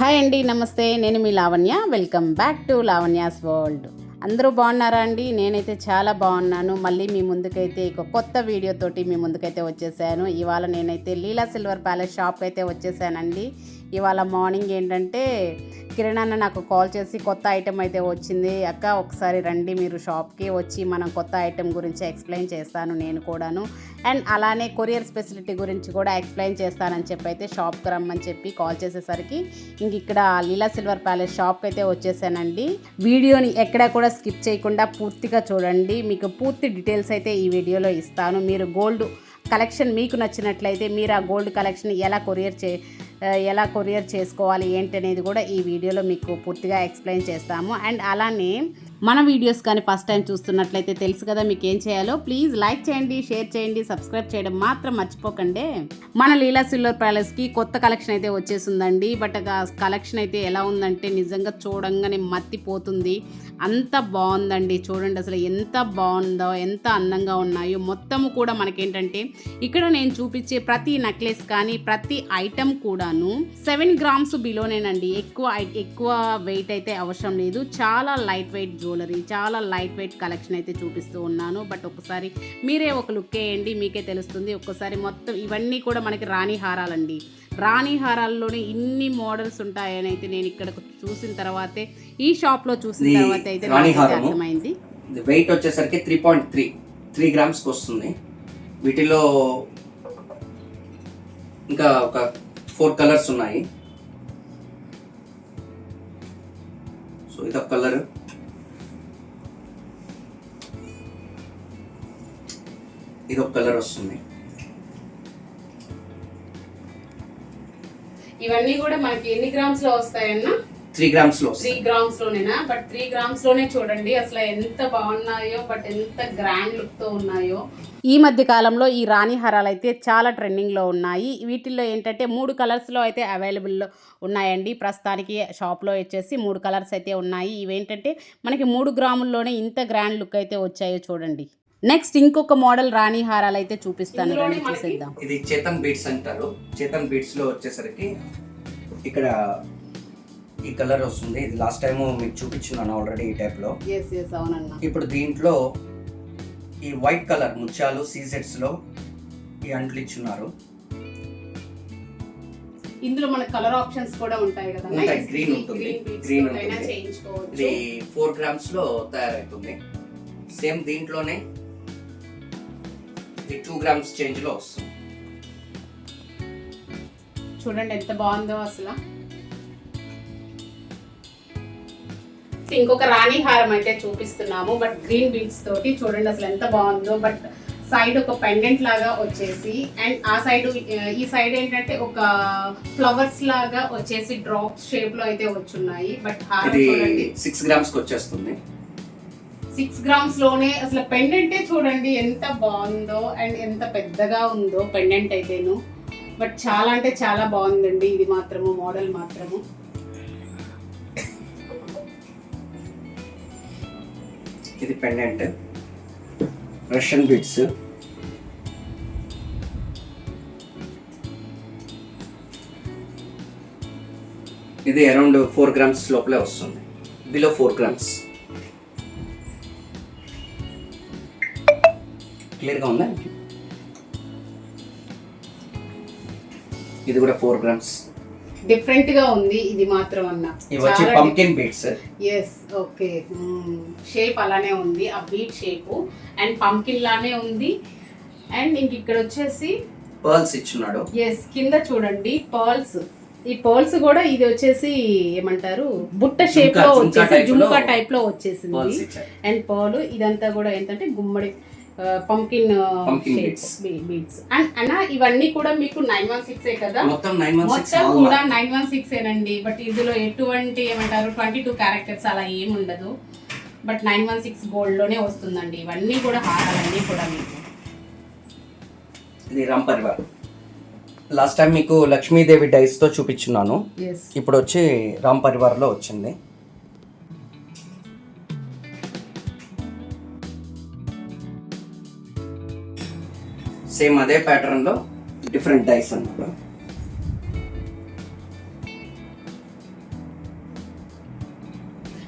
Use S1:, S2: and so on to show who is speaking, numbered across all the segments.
S1: Hi అండి నమస్తే. నేను మీ Lavanya. Welcome back to Lavanya's world. అందరూ బాగున్నారా అండి? నేనైతే చాలా బాగున్నాను. మళ్ళీ మీ ముందుకైతే ఒక కొత్త వీడియోతోటి మీ ముందుకైతే వచ్చేసాను. ఇవాళ నేనైతే లీలా సిల్వర్ ప్యాలెస్ షాప్కి అయితే వచ్చేసానండి. ఇవాళ మార్నింగ్ ఏంటంటే కిరణ్ అన్న నాకు కాల్ చేసి కొత్త ఐటెం అయితే వచ్చింది. అక్క ఒకసారి రండి మీరు షాప్కి వచ్చి మనం కొత్త ఐటెం గురించి ఎక్స్ప్లెయిన్ చేస్తాను నేను కూడాను. అండ్ అలానే కొరియర్ ఫెసిలిటీ గురించి కూడా ఎక్స్ప్లెయిన్ చేస్తానని చెప్పి అయితే షాప్కి రమ్మని చెప్పి కాల్ చేసేసరికి ఇంక ఇక్కడ లీలా సిల్వర్ ప్యాలెస్ షాప్కి అయితే వచ్చేసానండి. వీడియోని ఎక్కడా కూడా స్కిప్ చేయకుండా పూర్తిగా చూడండి. మీకు పూర్తి డీటెయిల్స్ అయితే ఈ వీడియోలో ఇస్తాను. మీరు గోల్డ్ కలెక్షన్ మీకు నచ్చినట్లయితే మీరు ఆ గోల్డ్ కలెక్షన్ ఎలా కొరియర్ చే ఎలా కొరియర్ చేసుకోవాలి ఏంటి అనేది కూడా ఈ వీడియోలో మీకు పూర్తిగా ఎక్స్ప్లెయిన్ చేస్తాము. అండ్ అలానే మన వీడియోస్ కానీ ఫస్ట్ టైం చూస్తున్నట్లయితే తెలుసు కదా మీకు ఏం చేయాలో. ప్లీజ్ లైక్ చేయండి షేర్ చేయండి సబ్స్క్రైబ్ చేయడం మాత్రం మర్చిపోకండి. మన లీలా సిల్వర్ ప్యాలెస్కి కొత్త కలెక్షన్ అయితే వచ్చేసిందండి. బట్ ఆ కలెక్షన్ అయితే ఎలా ఉందంటే నిజంగా చూడంగానే మత్తిపోతుంది. అంత బాగుందండి. చూడండి అసలు ఎంత బాగుందో ఎంత అందంగా ఉన్నాయో. మొత్తము కూడా మనకేంటంటే ఇక్కడ నేను చూపించే ప్రతి నెక్లెస్ కానీ ప్రతి ఐటెం కూడాను సెవెన్ గ్రామ్స్ బిలోనేనండి ఎక్కువ ఐ- ఎక్కువ వెయిట్ అయితే అవసరం లేదు. చాలా లైట్ వెయిట్ జ్యువెలరీ చాలా లైట్ వెయిట్ కలెక్షన్ అయితే చూపిస్తూ ఉన్నాను. బట్ ఒకసారి మీరే ఒక లుక్ వేయండి మీకే తెలుస్తుంది. ఒక్కసారి మొత్తం ఇవన్నీ కూడా మనకి రాణి హారాలండి. రాణి హారాల్లోనే ఇన్ని మోడల్స్ ఉంటాయని అయితే నేను ఇక్కడ చూసిన తర్వాతే ఈ షాప్లో చూసిన తర్వాత అయితే. అర్థమైంది.
S2: వెయిట్ వచ్చేసరికి త్రీ పాయింట్ త్రీ త్రీ గ్రామ్స్కి వస్తుంది. వీటిలో ఇంకా ఒక ఫోర్ కలర్స్ ఉన్నాయి. సో ఇదొక కలర్ ఇది ఒక కలర్ వస్తుంది.
S1: ఇవన్నీ కూడా మనకి ఎన్ని గ్రామ్స్లో వస్తాయన్నా?
S2: త్రీ గ్రామ్స్లో
S1: త్రీ గ్రామ్స్ లోనేనా? బట్ త్రీ గ్రామ్స్లోనే చూడండి అసలు ఎంత బాగున్నాయో బట్ ఎంత గ్రాండ్ లుక్తో ఉన్నాయో. ఈ మధ్య కాలంలో ఈ రాణి హారాలు అయితే చాలా ట్రెండింగ్లో ఉన్నాయి. వీటిల్లో ఏంటంటే మూడు కలర్స్లో అయితే అవైలబుల్ ఉన్నాయండి. ప్రస్తుతానికి షాప్లో వచ్చేసి మూడు కలర్స్ అయితే ఉన్నాయి. ఇవేంటంటే మనకి మూడు గ్రాముల్లోనే ఇంత గ్రాండ్ లుక్ అయితే వచ్చాయో చూడండి. నెక్స్ట్ ఇంకొక మోడల్ రాణి హారాలు అయితే చూపిస్తాను. రండి చూసేద్దాం.
S2: ఇది చేతన్ బీట్స్ అంటారు. చేతన్ బీట్స్లో వచ్చేసరికి ఇక్కడ ఈ కలర్ వస్తుంది. ఇది లాస్ట్ టైం మీకు చూపించున్నాను ఆల్రెడీ ఈ
S1: టైప్లో.
S2: ఇప్పుడు దీంట్లో ఈ వైట్ కలర్ ముత్యాలు సీజెట్స్లో ఈ అంట్లు ఇచ్చున్నారు.
S1: ఇందులో మన కలర్ ఆప్షన్స్ కూడా ఉంటాయి కదా.
S2: ఉంటాయి, green ఉంటుంది, green ఉంటుంది. ఇది ఫోర్ గ్రామ్స్లో తయారవుతుంది సేమ్ దీంట్లోనే ఇది టూ గ్రామ్స్ చేంజ్లో వస్తుంది.
S1: చూడండి ఎంత బాగుందో అసలు. ఇంకొక రాణి హారం అయితే చూపిస్తున్నాము బట్ గ్రీన్ బీడ్స్ తోటి చూడండి అసలు ఎంత బాగుందో. బట్ సైడ్ ఒక పెండెంట్ లాగా వచ్చేసి అండ్ ఆ సైడ్ ఈ సైడ్ ఏంటంటే ఒక ఫ్లవర్స్ లాగా వచ్చేసి డ్రాప్స్ షేప్లో అయితే వచ్చున్నాయి. బట్ హారం
S2: సిక్స్ గ్రామ్స్కి వచ్చేస్తుంది.
S1: సిక్స్ గ్రామ్స్లోనే అసలు పెండెంటే చూడండి ఎంత బాగుందో అండ్ ఎంత పెద్దగా ఉందో పెండెంట్ అయితేను. బట్ చాలా అంటే చాలా బాగుందండి. ఇది మాత్రము మోడల్ మాత్రము.
S2: ఇది పెండెంట్ రష్యన్ బిట్స్ ఇది అరౌండ్ ఫోర్ గ్రామ్స్ లోపలే వస్తుంది. బిలో ఫోర్ గ్రామ్స్ క్లియర్గా ఉందా? ఇది కూడా ఫోర్ గ్రామ్స్.
S1: డిఫరెంట్గా ఉంది ఇది మాత్రం అన్న.
S2: ఇవి వచ్చి pumpkin beads
S1: yes okay shape అలానే ఉంది ఆ బీట్ షేప్ అండ్ పంకిన్ లానే ఉంది. అండ్ ఇంక ఇక్కడ వచ్చేసి
S2: పర్ల్స్ ఇచ్చున్నాడు.
S1: ఎస్ కింద చూడండి పర్ల్స్ ఈ పర్ల్స్ కూడా ఇది వచ్చేసి ఏమంటారు బుట్ట
S2: షేప్లో
S1: వచ్చేసి జుంకా టైప్లో వచ్చేసింది. అండ్ పర్ల్ ఇదంతా కూడా ఏంటంటే గుమ్మడి pumpkin
S2: Pumpkin
S1: shape
S2: beads.
S1: Beads and అన్న ఇవన్నీ కూడా మీకు నైన్ వన్ సిక్స్ కదా?
S2: మొత్తం నైన్ వన్
S1: మొత్తం కూడా నైన్ వన్ సిక్స్ ఏనండి. బట్ ఇందులో ఎటువంటి ఏమంటారు ట్వంటీ టూ క్యారెక్టర్స్ అలా ఏమి ఉండదు. బట్ నైన్ వన్ సిక్స్ గోల్డ్లోనే వస్తుందండి. ఇవన్నీ కూడా హారాలన్నీ కూడా మీకు.
S2: ఇది రామ్ పరివార్ లాస్ట్ టైం మీకు లక్ష్మీదేవి డైస్తో చూపించున్నాను. ఇప్పుడు వచ్చి రామ్ పరివార్లో వచ్చింది. సేమ్ అదే ప్యాటర్న్లో డిఫరెంట్ డైస్ అన్నమాట.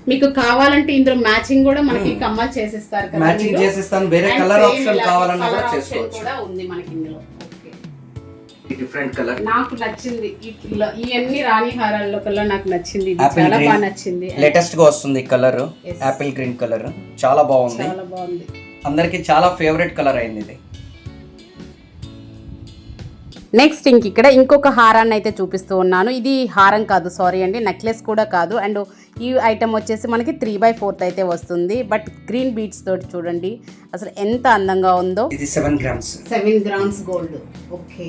S3: మీకు కావాలంటే ఇందులో మ్యాచింగ్ కూడా మనకి కమ్మలు చేసిస్తారు కదా
S2: మ్యాచింగ్. చేసిస్తాను. వేరే కలర్ ఆప్షన్ కావాలన్నా కూడా చేసుకోవచ్చు.
S3: కూడా ఉంది మనకి ఇందులో. ఓకే
S2: డిఫరెంట్ కలర్
S3: నాకు నచ్చింది. ఇవన్నీ రాణి హారాల్లో కల్లా నాకు నచ్చింది చాలా. బాగా నచ్చింది.
S2: లేటెస్ట్గా వస్తుంది colour
S3: Yes.
S2: Apple green colour చాలా బాగుంది.
S3: చాలా బాగుంది.
S2: అందరికి చాలా ఫేవరెట్ కలర్ అయింది ఇది.
S3: నెక్స్ట్ ఇంక ఇక్కడ ఇంకొక హారాన్ని అయితే చూపిస్తూ ఉన్నాను. ఇది హారం కాదు సారీ అండి నెక్లెస్ కూడా కాదు. అండ్ ఈ ఐటమ్ వచ్చేసి మనకి త్రీ బై ఫోర్త్ అయితే వస్తుంది. బట్ గ్రీన్ బీట్స్ తోటి చూడండి అసలు ఎంత అందంగా ఉందో.
S2: ఇది seven grams
S3: seven grams gold okay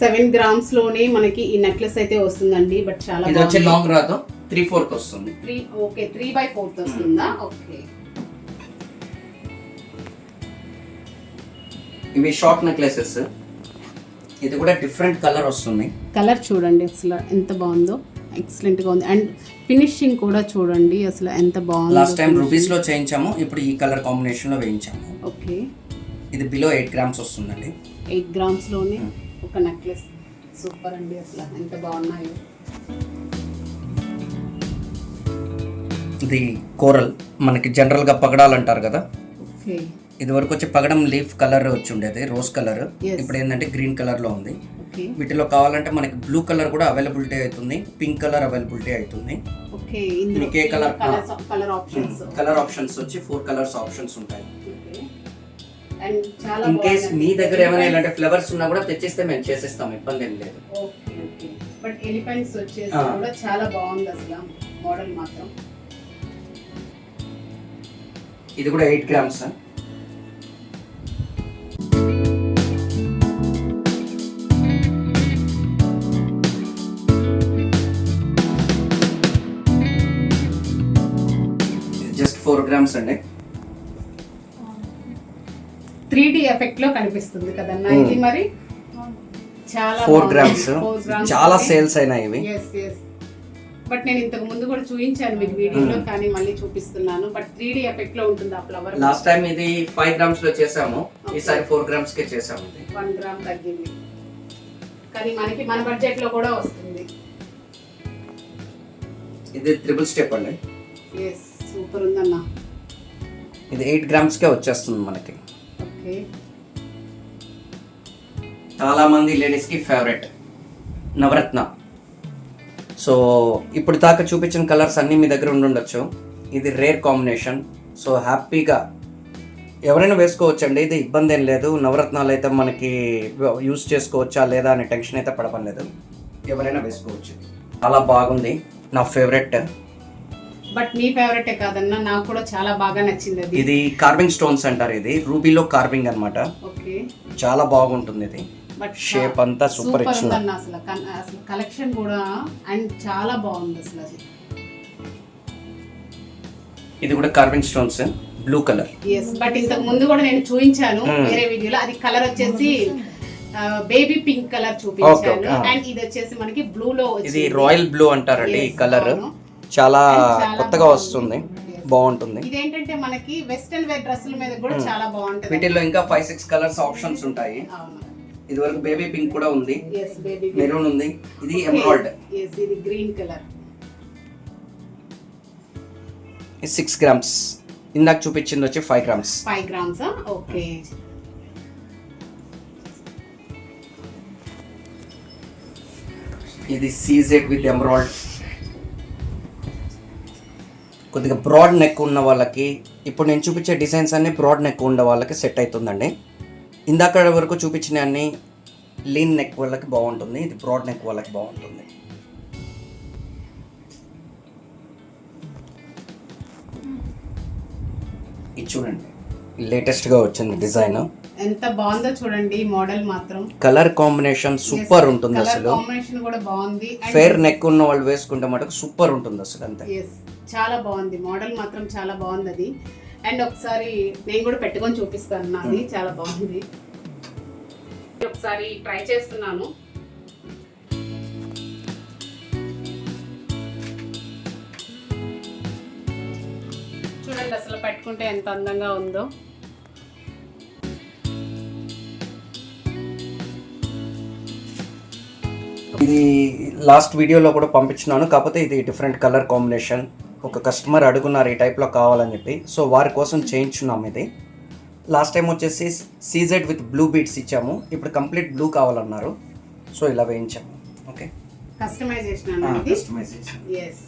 S3: seven గ్రామ్స్లోనే మనకి ఈ నెక్లెస్ అయితే వస్తుందండి బట్ చాలా
S2: ఇది వచ్చి లాంగ్ రాదు. త్రీ ఫోర్త్ వస్తుంది.
S3: Three okay three by fourth వస్తుందా? ఓకే
S2: ఇవి షార్ట్ నెక్లెసెస్. ఇది కూడా డిఫరెంట్ కలర్ వస్తుంది.
S3: కలర్ చూడండి అసలు ఎంత బాగుందో. ఎక్సలెంట్గా ఉంది. అండ్ ఫినిషింగ్ కూడా చూడండి అసలు ఎంత బాగుందో
S2: లాస్ట్ టైం రూపీస్లో చేయించాము ఇప్పుడు ఈ కలర్ కాంబినేషన్లో వేయించాము.
S3: ఓకే
S2: ఇది బిలో ఎయిట్ గ్రామ్స్ వస్తుందండి.
S3: ఎయిట్ గ్రామ్స్లోనే ఒక నెక్లెస్ సూపర్ అండి అసలు. ఎంత బాగున్నాయో.
S2: ఇది కోరల్ మనకి జనరల్గా పగడాలంటారు కదా.
S3: ఓకే
S2: ఇది వరకు వచ్చి పగడం లీఫ్ కలర్ వచ్చి ఉండేది రోజ్ కలర్. ఇప్పుడు ఏంటంటే గ్రీన్ కలర్లో ఉంది వీటిలో కావాలంటే మనకి బ్లూ కలర్ కూడా అవైలబిలిటీ అవుతుంది పింక్ కలర్ అవైలబిలిటీ అవుతుంది. మీకు ఏ
S3: కలర్? ఆప్షన్స్.
S2: కలర్ ఆప్షన్స్ వచ్చి ఫోర్ కలర్స్ ఆప్షన్స్ ఉంటాయి. In case. మీ దగ్గర ఏమైనా ఇలాంటి ఫ్లవర్స్ ఉన్నా కూడా తెచ్చిస్తే మేము చేసిస్తాం ఇబ్బంది ఏం లేదు.
S3: బట్ ఎలిఫెంట్స్ వచ్చేసి. కూడా చాలా బాగుంది అసలు మోడల్ మాత్రం.
S2: ఇది కూడా ఎయిట్ గ్రామ్స్ ఫోర్ గ్రామ్స్ అండి.
S3: త్రీ డి ఎఫెక్ట్లో కనిపిస్తుంది కదన్నా.
S2: Hmm.
S3: ఇది మరి చాలా
S2: ఫోర్ గ్రామ్స్ చాలా
S3: సేల్స్
S2: అయినాయి ఇవి.
S3: బట్ నేను ఇంతకు ముందు కూడా చూపించాను మీకు వీడియోలో కానీ మళ్ళీ చూపిస్తున్నాను. బట్ త్రీ డి ఎఫెక్ట్లో ఉంటుంది ఆ ఫ్లవర్
S2: లాస్ట్ టైం ఇది ఫైవ్ గ్రామ్స్లో చేసాము. ఈసారి ఫోర్ గ్రామ్స్ కే చేసాము
S3: వన్ గ్రామ్ తగ్గింది. కానీ మనకి మన బడ్జెట్లో కూడా వస్తుంది.
S2: ఇది త్రిబుల్ స్టెప్ అండి.
S3: ఎస్ సూపర్ ఉందన్న.
S2: ఇది ఎయిట్ గ్రామ్స్ కే వచ్చేస్తుంది మనకి.
S3: ఓకే.
S2: చాలా మంది లేడీస్కి ఫేవరెట్ నవరత్న. సో ఇప్పుడు దాకా చూపించిన కలర్స్ అన్నీ మీ దగ్గర ఉండుండొచ్చు ఇది రేర్ కాంబినేషన్. సో హ్యాపీగా ఎవరైనా వేసుకోవచ్చండి. ఇది ఇబ్బంది ఏం లేదు. నవరత్నాలు అయితే మనకి యూస్ చేసుకోవచ్చా లేదా అనే టెన్షన్ అయితే పడపం లేదు. ఎవరైనా వేసుకోవచ్చు. చాలా బాగుంది. నా ఫేవరెట్
S3: బట్ మీ ఫేవరెటే కాదన్నా నాకు కూడా చాలా బాగా నచ్చింది అది.
S2: ఇది కార్వింగ్ స్టోన్స్ అంటారు ఇది. రూబీలో కార్వింగ్ అన్నమాట.
S3: ఓకే.
S2: చాలా బాగుంటుంది ఇది.
S3: బట్
S2: షేప్ అంతా సూపర్
S3: ఉందన్న అసలు అసలు కలెక్షన్ కూడా అండ్ చాలా బాగుంది అసలు అది.
S2: ఇది కూడా carving stones blue colour
S3: yes but ఇంతకు ముందు కూడా నేను చూపించాను
S2: Hmm.
S3: వేరే వీడియోలో. అది కలర్ వచ్చేసి బేబీ పింక్ కలర్ చూపించాను
S2: okay, ah.
S3: అండ్ ఇది వచ్చేసి మనకి బ్లూ లో
S2: ఇది రాయల్ బ్లూ అంటారండి ఈ కలర్. చాలా కొత్తగా. వస్తుంది. బాగుంటుంది.
S3: ఇదేంటంటే మనకి వెస్టర్న్ వేర్ డ్రెస్సుల మీద కూడా
S2: Hmm.
S3: చాలా బాగుంటది.
S2: వీటిల్లో ఇంకా ఫైవ్ సిక్స్ కలర్స్ ఆప్షన్స్ ఉంటాయి. ఇది వరకు బేబీ పింక్ కూడా ఉంది. మెరూన్ ఉంది. ఇది ఎమరాల్డ్
S3: ఎస్ ఇది గ్రీన్ కలర్
S2: సిక్స్ గ్రామ్స్ ఇందాక చూపించింది వచ్చి five grams
S3: five grams okay
S2: ఇది సీజెడ్ విత్ ఎమరాల్డ్ కొద్దిగా బ్రాడ్ నెక్ ఉన్న వాళ్ళకి ఇప్పుడు నేను చూపించే డిజైన్స్ అన్ని బ్రాడ్ నెక్ ఉన్న వాళ్ళకి సెట్ అవుతుందండి ఇందాక వరకు చూపించిన అన్ని లీన్ నెక్ వాళ్ళకి బాగుంటుంది ఇది బ్రాడ్ నెక్ వాళ్ళకి బాగుంటుంది. ఇది చూడండి లేటెస్ట్గా వచ్చింది డిజైన్
S3: ఎంత బాగుందో చూడండి మోడల్ మాత్రం.
S2: కలర్ కాంబినేషన్ సూపర్ ఉంటుంది అసలు.
S3: కాంబినేషన్ కూడా బాగుంది.
S2: ఫేర్ నెక్ ఉన్న వాళ్ళు వేసుకుంటే మటుకు సూపర్ ఉంటుంది అసలు అంతే.
S3: చాలా బాగుంది. మోడల్ మాత్రం చాలా బాగుంది అది అండ్ ఒకసారి నేను కూడా పెట్టుకొని చూపిస్తాను నాది. చాలా బాగుంది. ఒకసారి ట్రై చేస్తున్నాను. చూడండి అసలు పెట్టుకుంటే ఎంత అందంగా ఉందో.
S2: ఇది లాస్ట్ వీడియోలో కూడా పంపించినాను. కాకపోతే ఇది డిఫరెంట్ కలర్ కాంబినేషన్. ఒక కస్టమర్ అడుగున్నారు ఈ టైప్లో కావాలని చెప్పి. సో వారి కోసం చేయించున్నాం ఇది. లాస్ట్ టైం వచ్చేసి సీజెడ్ విత్ బ్లూ బీట్స్ ఇచ్చాము. ఇప్పుడు కంప్లీట్ బ్లూ కావాలన్నారు. సో ఇలా వేయించాము ఓకే
S1: కస్టమైజేషన్
S2: కస్టమైజేషన్
S1: ఎస్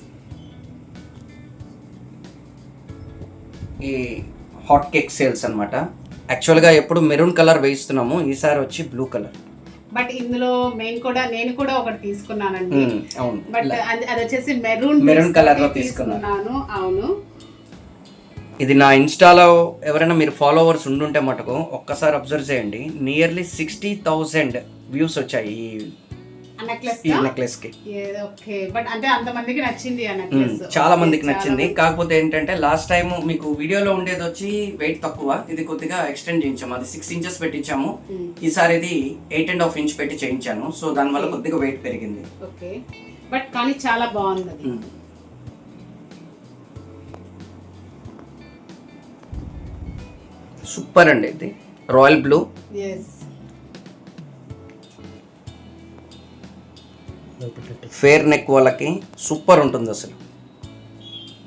S2: ఈ హాట్ కేక్ సేల్స్ అనమాట యాక్చువల్గా ఎప్పుడు మెరూన్ కలర్ వేయిస్తున్నాము. ఈసారి వచ్చి బ్లూ కలర్
S1: బట్ ఇందులో నేను కూడా నేను కూడా ఒకటి తీసుకున్నానండి.
S2: అవును.
S1: బట్ అది వచ్చేసి మెరూన్
S2: Maroon colour లో తీసుకున్నాను.
S1: తీసుకున్నాను అవును.
S2: ఇది నా ఇన్స్టాలో ఎవరైనా మీరు ఫాలోవర్స్ ఉండుంటే మటుకు ఒక్కసారి అబ్జర్వ్ చేయండి. నియర్లీ సిక్స్టీ థౌజండ్ వ్యూస్ వచ్చాయి ఈ
S1: నెక్లెస్కి?
S2: చాలా మందికి నచ్చింది. కాకపోతే ఏంటంటే లాస్ట్ టైం మీకు వీడియోలో ఉండేది వచ్చి వెయిట్ తక్కువ. ఇది కొద్దిగా ఎక్స్టెండ్ చేయించాము. అది సిక్స్ ఇంచెస్ పెట్టించాము. ఈసారి ఇది ఎయిట్ అండ్ హాఫ్ ఇంచ్ పెట్టి చేయించాను. సో దానివల్ల కొద్దిగా వెయిట్ పెరిగింది.
S1: బట్ కానీ చాలా బాగుంది.
S2: సూపర్ అండి ఇది. Royal blue
S1: yes
S2: fair neck వాళ్ళకి సూపర్ ఉంటుంది అసలు.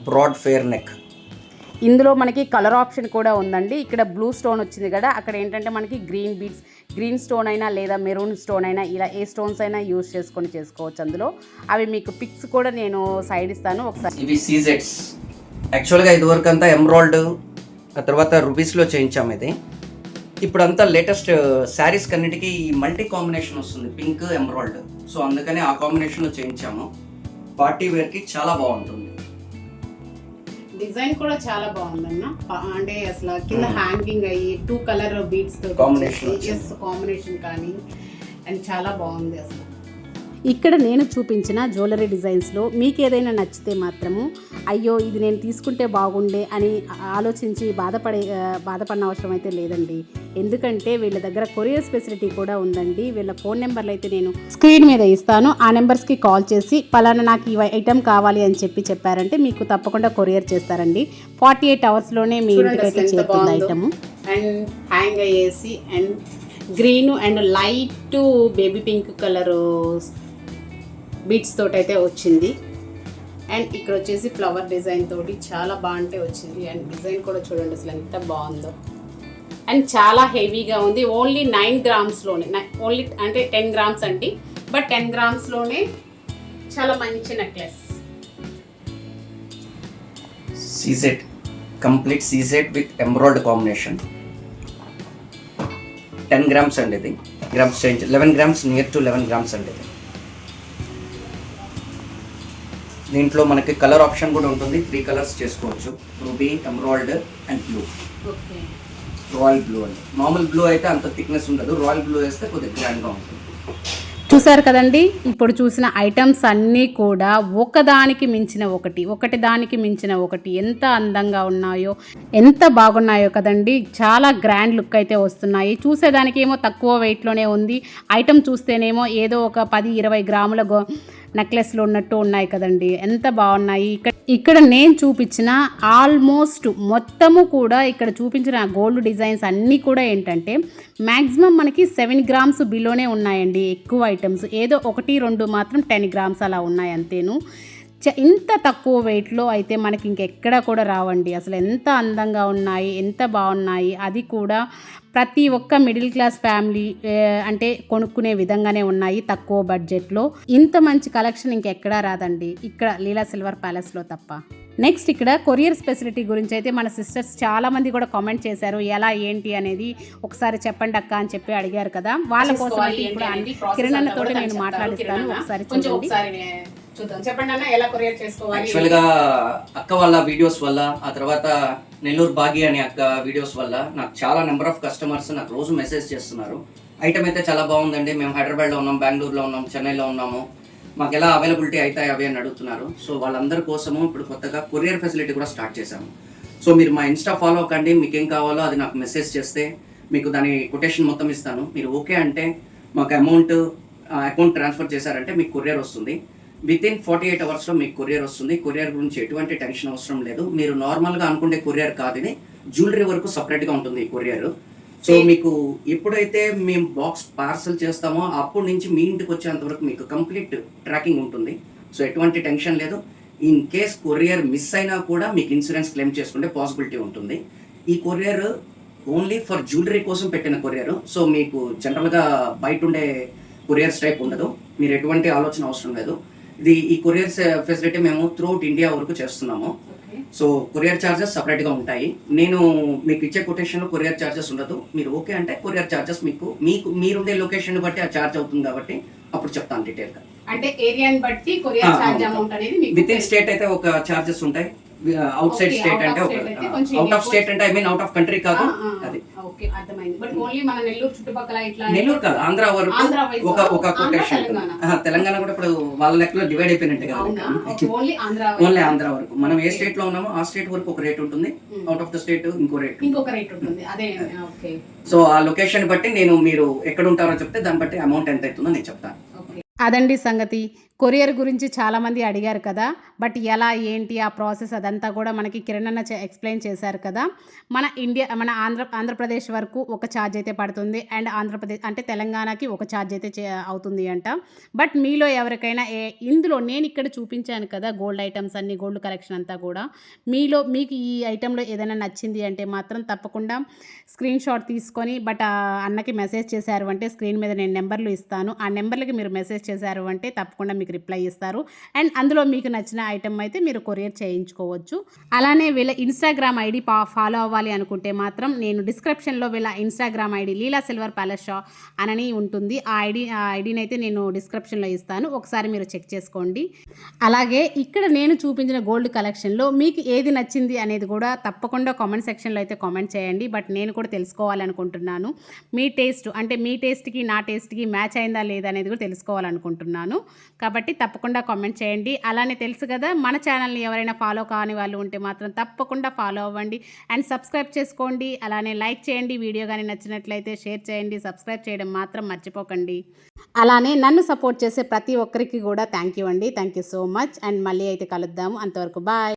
S2: Broad fair neck.
S1: ఇందులో మనకి కలర్ ఆప్షన్ కూడా ఉందండి. ఇక్కడ బ్లూ స్టోన్ వచ్చింది కదా అక్కడ ఏంటంటే మనకి గ్రీన్ బీడ్స్ గ్రీన్ స్టోన్ అయినా లేదా మెరూన్ స్టోన్ అయినా ఇలా ఏ స్టోన్స్ అయినా యూస్ చేసుకొని చేసుకోవచ్చు అందులో. అవి మీకు పిక్స్ కూడా నేను సైడ్ ఇస్తాను ఒకసారి.
S2: ఇవి సీజెట్స్ యాక్చువల్గా ఇదివరకు అంతా ఎమ్రాల్డ్ ఆ తర్వాత రూబీస్లో చేయించాము ఇది. ఇప్పుడు అంతా లేటెస్ట్ శారీస్ కన్నిటికీ ఈ మల్టీ కాంబినేషన్ వస్తుంది పింక్ ఎమ్రాల్డ్. సో అందుకని ఆ కాంబినేషన్లో చేయించాము. పార్టీ వేర్కి చాలా బాగుంటుంది.
S1: డిజైన్ కూడా చాలా బాగుందన్న. అంటే అసలు కింద హ్యాంగింగ్ అయ్యి టూ కలర్
S2: Combination వచ్చింది.
S1: కాంబినేషన్ కానీ అండ్ చాలా బాగుంది అసలు. ఇక్కడ నేను చూపించిన జ్యువెలరీ డిజైన్స్లో మీకు ఏదైనా నచ్చితే మాత్రము అయ్యో ఇది నేను తీసుకుంటే బాగుండే అని ఆలోచించి బాధపడే బాధపడిన అవసరం అయితే లేదండి. ఎందుకంటే వీళ్ళ దగ్గర కొరియర్ ఫెసిలిటీ కూడా ఉందండి. వీళ్ళ ఫోన్ నెంబర్లు అయితే నేను స్క్రీన్ మీద ఇస్తాను. ఆ నెంబర్స్కి కాల్ చేసి పలానా నాకు ఈ ఐటెం కావాలి అని చెప్పి చెప్పారంటే మీకు తప్పకుండా కొరియర్ చేస్తారండి. ఫార్టీ ఎయిట్ అవర్స్లోనే మీ ఇంటికైతే చేరుతుంది item. And hang అయ్యేసి and green and light baby pink colour beads తోటి అయితే వచ్చింది. అండ్ ఇక్కడ వచ్చేసి ఫ్లవర్ డిజైన్ తోటి చాలా బాగుంటే వచ్చింది. అండ్ డిజైన్ కూడా చూడండి అసలు ఎంత బాగుందో. అండ్ చాలా హెవీగా ఉంది. ఓన్లీ నైన్ గ్రామ్స్లోనే ఓన్లీ అంటే టెన్ గ్రామ్స్ అండి. బట్ టెన్ గ్రామ్స్లోనే చాలా మంచి necklace.
S2: CZ complete CZ with emerald combination. Ten grams అండి ఇది. Grams change eleven grams near to eleven grams అండి ఇది. దీంట్లో మనకి కలర్ ఆప్షన్ కూడా ఉంటుంది. త్రీ కలర్స్ చేసుకోవచ్చు. Ruby emerald and blue.
S1: Okay.
S2: Royal blue అండి. మామూలు బ్లూ అయితే అంత థిక్నెస్ ఉండదు. రాయల్ బ్లూ వేస్తే కొద్దిగా గ్రాండ్గా ఉంటుంది.
S1: చూసారు కదండి? ఇప్పుడు చూసిన ఐటమ్స్ అన్నీ కూడా ఒకదానికి మించిన ఒకటి ఒకటి దానికి మించిన ఒకటి ఎంత అందంగా ఉన్నాయో ఎంత బాగున్నాయో కదండి? చాలా గ్రాండ్ లుక్ అయితే వస్తున్నాయి. చూసేదానికి ఏమో తక్కువ వెయిట్లోనే ఉంది. ఐటమ్ చూస్తేనేమో ఏదో ఒక పది ఇరవై గ్రాముల గో నెక్లెస్లో ఉన్నట్టు ఉన్నాయి కదండి. ఎంత బాగున్నాయి. ఇక్కడ ఇక్కడ నేను చూపించిన ఆల్మోస్ట్ మొత్తము కూడా ఇక్కడ చూపించిన గోల్డ్ డిజైన్స్ అన్నీ కూడా ఏంటంటే మ్యాక్సిమం మనకి సెవెన్ గ్రామ్స్ బిలోనే ఉన్నాయండి ఎక్కువ ఐటమ్స్. ఏదో ఒకటి రెండు మాత్రం టెన్ గ్రామ్స్ అలా ఉన్నాయి అంతేను. చ- ఇంత తక్కువ వెయిట్లో అయితే మనకి ఇంకెక్కడ కూడా రావండి. అసలు ఎంత అందంగా ఉన్నాయి ఎంత బాగున్నాయి అది కూడా ప్రతి ఒక్క మిడిల్ క్లాస్ ఫ్యామిలీ అంటే కొనుక్కునే విధంగానే ఉన్నాయి తక్కువ బడ్జెట్లో. ఇంత మంచి కలెక్షన్ ఇంకెక్కడా రాదండి. ఇక్కడ లీలా సిల్వర్ ప్యాలెస్లో తప్ప. నెక్స్ట్ ఇక్కడ కొరియర్ ఫెసిలిటీ గురించి అయితే మన సిస్టర్స్ చాలా మంది కూడా కామెంట్ చేశారు. ఎలా ఏంటి అనేది ఒకసారి చెప్పండి అక్క అని చెప్పి అడిగారు కదా. వాళ్ళ కోసం కిరణ్ అన్నతో నేను మాట్లాడిస్తాను. ఒకసారి చూడండి. చూద్దాం. చెప్పండి అన్న ఎలా కొరియర్ చేసుకోవాలి?
S2: యాక్చువల్గా అక్క వాళ్ళ వీడియోస్ వల్ల ఆ తర్వాత నెల్లూరు బాగి అనే అక్క వీడియోస్ వల్ల నాకు చాలా నెంబర్ ఆఫ్ కస్టమర్స్ నాకు రోజు మెసేజ్ చేస్తున్నారు. ఐటమ్ అయితే చాలా బాగుందండి. మేము హైదరాబాద్లో ఉన్నాం బెంగళూరులో ఉన్నాం చెన్నైలో ఉన్నాము. మాకు ఎలా అవైలబిలిటీ అవుతాయి అవి అని అడుగుతున్నారు. సో వాళ్ళందరి కోసము ఇప్పుడు కొత్తగా కొరియర్ ఫెసిలిటీ కూడా స్టార్ట్ చేశాము. సో మీరు మా ఇన్స్టా ఫాలో కండి. మీకు ఏం కావాలో అది నాకు మెసేజ్ చేస్తే మీకు దాని కొటేషన్ మొత్తం ఇస్తాను. మీరు ఓకే అంటే మాకు అమౌంట్ అకౌంట్ ట్రాన్స్ఫర్ చేశారంటే మీకు కొరియర్ వస్తుంది. విత్ ఇన్ ఫార్టీ ఎయిట్ అవర్స్లో మీకు కొరియర్ వస్తుంది. కొరియర్ గురించి ఎటువంటి టెన్షన్ అవసరం లేదు. మీరు నార్మల్గా అనుకునే కొరియర్ కాదు ఇది జ్యువెలరీ వరకు సపరేట్గా ఉంటుంది ఈ కొరియర్ సో మీకు ఎప్పుడైతే మేము బాక్స్ పార్సల్ చేస్తామో అప్పటి నుంచి మీ ఇంటికి వచ్చేంత వరకు మీకు కంప్లీట్ ట్రాకింగ్ ఉంటుంది. సో ఎటువంటి టెన్షన్ లేదు. ఇన్ కేస్ కొరియర్ మిస్ అయినా కూడా మీకు ఇన్సూరెన్స్ క్లెయిమ్ చేసుకుంటే పాసిబిలిటీ ఉంటుంది. ఈ కొరియర్ ఓన్లీ ఫర్ జ్యువెలరీ కోసం పెట్టిన కొరియర్ సో మీకు జనరల్గా బయట ఉండే కొరియర్స్ టైప్ ఉండదు. మీరు ఎటువంటి ఆలోచన అవసరం లేదు. ఇది ఈ కొరియర్ ఫెసిలిటీ మేము త్రూఅవుట్ ఇండియా వరకు చేస్తున్నాము. సో కొరియర్ ఛార్జెస్ సపరేట్గా ఉంటాయి. నేను మీకు ఇచ్చే కొటేషన్లో కొరియర్ ఛార్జెస్ ఉండదు. మీరు ఓకే అంటే కొరియర్ ఛార్జెస్ మీకు మీకు మీరుండే లొకేషన్ బట్టి ఆ ఛార్జ్ అవుతుంది కాబట్టి అప్పుడు చెప్తాను డీటెయిల్గా
S3: అంటే ఏరియాని బట్టి కొరియర్ ఛార్జ్. అమౌంట్ అనేది
S2: విత్ ఇన్ స్టేట్ అయితే ఒక ఛార్జెస్ ఉంటాయి. అవుట్ సైడ్ స్టేట్ అంటే అవుట్ ఆఫ్. స్టేట్ అంటే I mean out of country కాదు అది.
S3: ఓకే అర్థమైంది. బట్ ఓన్లీ మన నెల్లూరు చుట్టుపక్కల ఇట్లా
S2: నెల్లూరు కాదు ఆంధ్ర వరకు ఒక ఒక కొటేషన్
S3: తెలంగాణ.
S2: కూడా ఇప్పుడు వాళ్ళ లెక్కలో డివైడ్ అయిపోయినట్టు కదా
S3: ఓన్లీ ఆంధ్ర
S2: ఓన్లీ ఆంధ్ర వరకు. మనం ఏ స్టేట్లో ఉన్నామో ఆ స్టేట్ వరకు ఒక రేట్ ఉంటుంది.
S3: Hmm.
S2: Out of the state ఇంకో రేట్
S3: ఇంకొక రేట్ ఉంటుంది. అదే ఓకే
S2: సో ఆ లొకేషన్ బట్టి నేను మీరు ఎక్కడ ఉంటారో చెప్తే దాన్ని బట్టి అమౌంట్ ఎంత అవుతుందో నేను చెప్తాను.
S1: అదండి సంగతి. కొరియర్ గురించి చాలామంది అడిగారు కదా బట్ ఎలా ఏంటి ఆ ప్రాసెస్ అదంతా కూడా మనకి కిరణ్ అన్న ఎక్స్ప్లెయిన్ చేశారు కదా. మన ఇండియా మన ఆంధ్ర ఆంధ్రప్రదేశ్ వరకు ఒక ఛార్జ్ అయితే పడుతుంది అండ్ ఆంధ్రప్రదేశ్ అంటే తెలంగాణకి ఒక ఛార్జ్ అయితే చే- అవుతుంది అంట. బట్ మీలో ఎవరికైనా ఏ ఇందులో నేను ఇక్కడ చూపించాను కదా గోల్డ్ ఐటమ్స్ అన్ని గోల్డ్ కలెక్షన్ అంతా కూడా. మీలో మీకు ఈ ఐటెంలో ఏదైనా నచ్చింది అంటే మాత్రం తప్పకుండా స్క్రీన్ షాట్ తీసుకొని బట్ ఆ అన్నకి మెసేజ్ చేశారు అంటే స్క్రీన్ మీద నేను నెంబర్లు ఇస్తాను. ఆ నెంబర్లకి మీరు మెసేజ్ చేశారు అంటే తప్పకుండా మీకు రిప్లై ఇస్తారు. అండ్ అందులో మీకు నచ్చిన ఐటెం అయితే మీరు కొరియర్ చేయించుకోవచ్చు. అలానే వీళ్ళ ఇన్స్టాగ్రామ్ ఐడి ఫాలో అవ్వాలి అనుకుంటే మాత్రం నేను డిస్క్రిప్షన్లో వీళ్ళ Instagram ID Leela silver palace Shah అని ఉంటుంది. ఆ ఐడి ఆ ఐడిని అయితే నేను డిస్క్రిప్షన్లో ఇస్తాను. ఒకసారి మీరు చెక్ చేసుకోండి. అలాగే ఇక్కడ నేను చూపించిన గోల్డ్ కలెక్షన్లో మీకు ఏది నచ్చింది అనేది కూడా తప్పకుండా కామెంట్ సెక్షన్లో అయితే కామెంట్ చేయండి. బట్ నేను కూడా తెలుసుకోవాలనుకుంటున్నాను. మీ టేస్ట్ అంటే మీ టేస్ట్కి నా టేస్ట్కి మ్యాచ్ అయిందా లేదా అనేది కూడా తెలుసుకోవాలనుకుంటున్నాను. కాబట్టి తప్పకుండా కామెంట్ చేయండి. అలానే తెలుసు కదా మన ఛానల్ని ఎవరైనా ఫాలో కాని వాళ్ళు ఉంటే మాత్రం తప్పకుండా ఫాలో అవ్వండి. అండ్ సబ్స్క్రైబ్ చేసుకోండి. అలానే లైక్ చేయండి. వీడియో కానీ నచ్చినట్లయితే షేర్ చేయండి. సబ్స్క్రైబ్ చేయడం మాత్రం మర్చిపోకండి. అలానే నన్ను సపోర్ట్ చేసే ప్రతి ఒక్కరికి కూడా థ్యాంక్ యూ అండి. Thank you so much. And మళ్ళీ అయితే కలుద్దాము. అంతవరకు బాయ్.